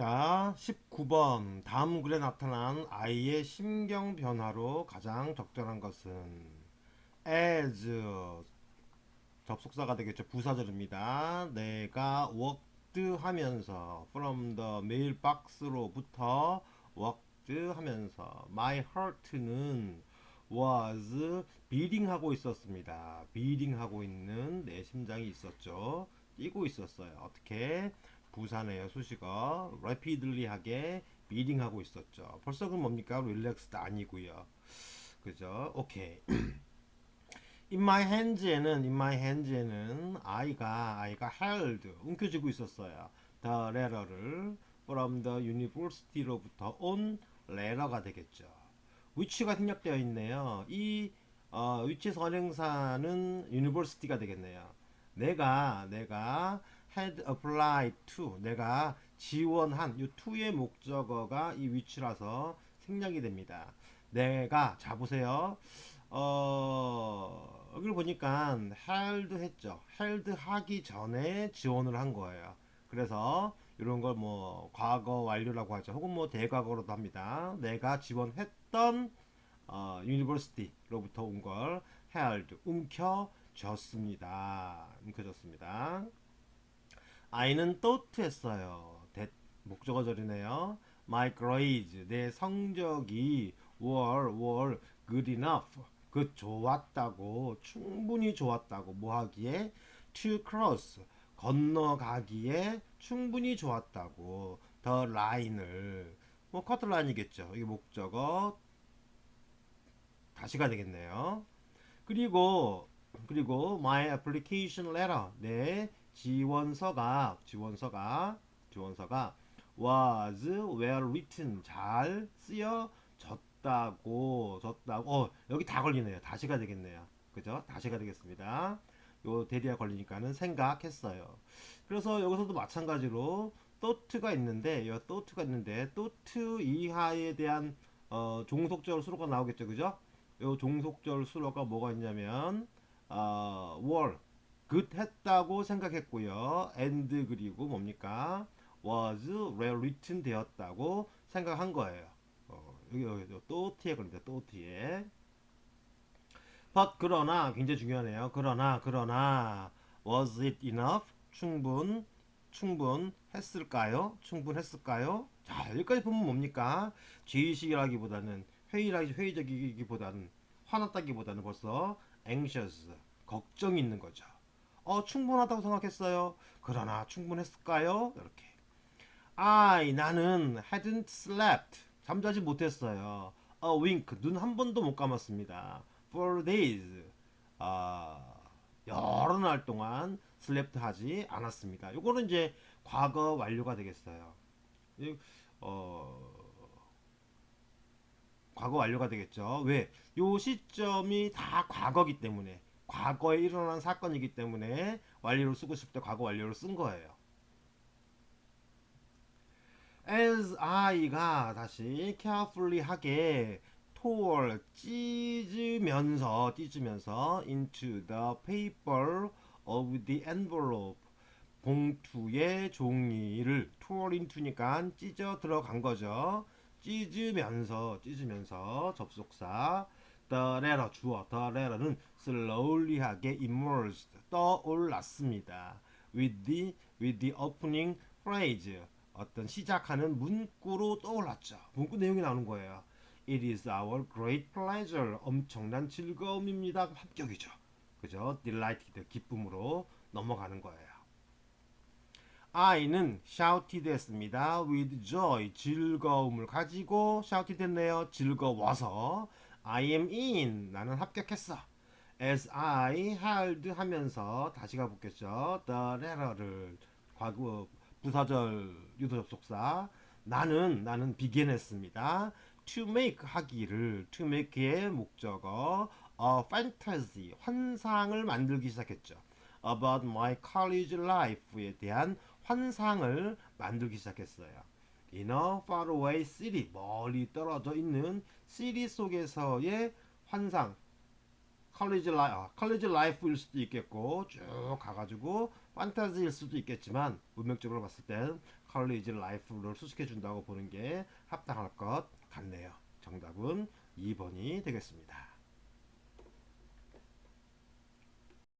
자, 19번. 다음 글에 나타난 아이의 심경 변화로 가장 적절한 것은 as 접속사가 되겠죠. 부사절입니다. 내가 worked 하면서 from the mailbox로부터 worked 하면서 my heart는 was beating 하고 있었습니다. beating 하고 있는 내 심장이 있었죠. 뛰고 있었어요. 어떻게? 부사네요. 수식어 rapidly 하게 beating 하고 있었죠. 벌써 그럼 뭡니까? relaxed 아니고요. 그죠? 오케이. In my hands에는 in my hands에는 아이가 아이가 held 움켜쥐고 있었어요. The letter를 from the university로부터 온 letter가 되겠죠. which가 생략되어 있네요. 이 어, 위치 선행사는 university가 되겠네요. 내가 내가 had applied to 내가 지원한 이 to의 목적어가 이 which라서 생략이 됩니다. 내가 자 보세요. 어 여기를 보니까 held 했죠. held 하기 전에 지원을 한 거예요. 그래서 이런 걸 뭐 과거 완료라고 하죠. 혹은 뭐 대과거로도 합니다. 내가 지원했던 어, university로부터 온 걸 held 움켜졌습니다. 움켜졌습니다. 아이는 thought 했어요. 대, 목적어절이네요. My grades 내 성적이 were were good enough 그 좋았다고 충분히 좋았다고 뭐 하기에 to cross 건너가기에 충분히 좋았다고 the line을 뭐 커트 라인이겠죠. 이게 목적어 다시가 되겠네요. 그리고 그리고 my application letter 내 지원서가 지원서가 지원서가 was well written 잘 쓰여졌다고 졌다고. 어 여기 다 걸리네요. 다시가 되겠네요. 그죠? 다시가 되겠습니다. 요 대리가 걸리니까는 생각했어요. 그래서 여기서도 마찬가지로 thought가 있는데 요 thought가 있는데 thought 이하에 대한 어, 종속절 수로가 나오겠죠. 그죠? 요 종속절 수로가 뭐가 있냐면 어, were good 했다고 생각했고요. and 그리고 뭡니까? was well written 되었다고 생각한 거예요. 어, 여기 여기 또 t에 걸립니다. 또 t에. but 그러나 굉장히 중요하네요. 그러나 그러나 was it enough? 충분 충분했을까요? 충분했을까요? 자 여기까지 보면 뭡니까? 죄의식이라기보다는 회의라기 회의적이기보다는 화났다기보다는 벌써 anxious 걱정이 있는 거죠. 어, 충분하다고 생각했어요. 그러나 충분했을까요? 이렇게. I 나는 hadn't slept 잠자지 못했어요. A wink 눈 한 번도 못 감았습니다. For days 아 여러 날 동안 slept 하지 않았습니다. 요거는 이제 과거 완료가 되겠어요. 이, 어 과거 완료가 되겠죠. 왜? 요 시점이 다 과거기 때문에 과거에 일어난 사건이기 때문에 완료를 쓰고 싶을 때 과거 완료를 쓴 거예요. as I가 다시 carefully 하게 tore 찢으면서 찢으면서 into the paper of the envelope 봉투의 종이를 tore into니까 찢어 들어간 거죠. 찢으면서 찢으면서 접속사 letter 주어 letter는 slowly하게 emerged 떠올랐습니다. with the with the opening phrase 어떤 시작하는 문구로 떠올랐죠. 문구 내용이 나오는 거예요. It is our great pleasure. 엄청난 즐거움입니다. 합격이죠. 그죠? delighted 기쁨으로 넘어가는 거예요. I는 shouted 했습니다. with joy 즐거움을 가지고 shouted 했네요. 즐거워서 I am in 나는 합격했어. as I held 하면서 다시 가보겠죠. the letter를 과거 부사절 유도 접속사 나는 나는 begin 했습니다. to make 하기를 to make의 목적어 a fantasy 환상을 만들기 시작했죠. about my college life에 대한 환상을 만들기 시작했어요. In a faraway city 멀리 떨어져 있는 city 속에서의 환상 컬리지 라이 아, 컬리지 라이프일 수도 있겠고 쭉 가가지고 판타지일 수도 있겠지만 문맥적으로 봤을 땐 college life를 수식해 준다고 보는 게 합당할 것 같네요. 정답은 2번이 되겠습니다.